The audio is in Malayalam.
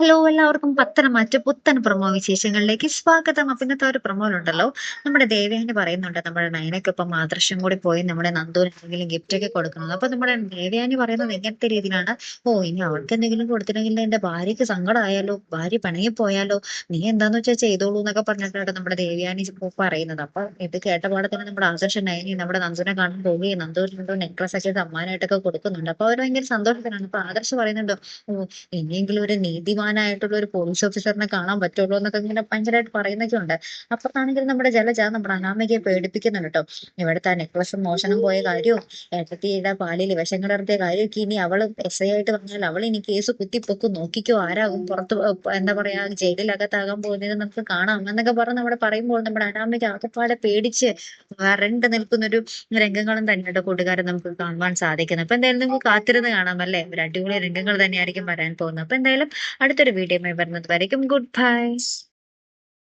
ഹലോ എല്ലാവർക്കും പത്തനംമാറ്റ് പുത്തൻ പ്രമോ വിശേഷങ്ങളിലേക്ക് സ്വാഗതം. അപ്പൊ ഇന്നത്തെ ഒരു പ്രൊമോയിലുണ്ടല്ലോ. നമ്മുടെ ദേവയാനി പറയുന്നുണ്ട് നമ്മുടെ നയനക്കൊപ്പം ആദർശം കൂടി പോയി നമ്മുടെ നന്ദുവിന് എന്തെങ്കിലും ഗിഫ്റ്റ് ഒക്കെ കൊടുക്കണം അപ്പൊ നമ്മുടെ ദേവയാനി പറയുന്നത് എങ്ങനത്തെ രീതിയിലാണ്? ഓ ഇനി അവൾക്ക് എന്തെങ്കിലും കൊടുത്തില്ലെങ്കിൽ എന്റെ ഭാര്യക്ക് സങ്കടമായാലോ ഭാര്യ പണിയിൽ പോയാലോ? നീ എന്താന്ന് വെച്ചാൽ ചെയ്തോളൂ എന്നൊക്കെ പറഞ്ഞിട്ടാണ് നമ്മുടെ ദേവയാനി പറയുന്നത്. അപ്പൊ ഇത് കേട്ട പാടെ തന്നെ നമ്മുടെ ആദർശം നയനി നമ്മുടെ നന്ദുവിനെ കാണാൻ പോവുകയും നന്ദൂരിനോട് നെക്ലസ് ഒക്കെ സമ്മാനമായിട്ടൊക്കെ കൊടുക്കുന്നുണ്ട്. അപ്പൊ അവർ ഭയങ്കര സന്തോഷത്തിലാണ്. അപ്പൊ ആദർശ് പറയുന്നുണ്ട് ഓ ഇനിയെങ്കിലും ഒരു നീതിമാനായിട്ടുള്ള ഒരു പോലീസ് ഓഫീസറിനെ കാണാൻ പറ്റുള്ളൂ എന്നൊക്കെ ഇങ്ങനെ ഭയങ്കരമായിട്ട് പറയുന്നൊക്കെ ഉണ്ട് അപ്പുറത്താണെങ്കിൽ നമ്മുടെ ജലജ നമ്മുടെ അനാമികയെ പേടിപ്പിക്കുന്നുണ്ട് കേട്ടോ ഇവിടുത്തെ നെക്ലസ് മോഷണം പോയ കാര്യവും ഏട്ടത്തിയുടെ പാലിൽ വിഷം കലർത്തിയ കാര്യമൊക്കെ ഇനി അവൾ എസ് ഐ ആയിട്ട് പറഞ്ഞാൽ അവൾ ഇനി കേസ് കുത്തിപ്പൊക്കും നോക്കിക്കോ ആരാകും പുറത്ത് എന്താ പറയാ ജയിലിലകത്താകാൻ പോകുന്നത് നമുക്ക് കാണാം എന്നൊക്കെ പറഞ്ഞ് നമ്മുടെ പറയുമ്പോൾ നമ്മുടെ അനാമിക ആകപ്പാടെ പേടിച്ച് വരണ്ട് നിൽക്കുന്ന ഒരു രംഗങ്ങളും തന്നെയുണ്ട് കൂട്ടുകാരെ നമുക്ക് കാണുവാൻ സാധിക്കുന്നത്. അപ്പൊ എന്തായാലും നിങ്ങൾക്ക് കാത്തിരുന്ന് കാണാം അല്ലേ? ഒരു അടിപൊളി രംഗങ്ങൾ തന്നെയായിരിക്കും വരാൻ പോകുന്നത്. അപ്പൊ എന്തായാലും അടുത്തൊരു വീഡിയോ വരുന്നത് വരയ്ക്കും ഗുഡ് ബൈ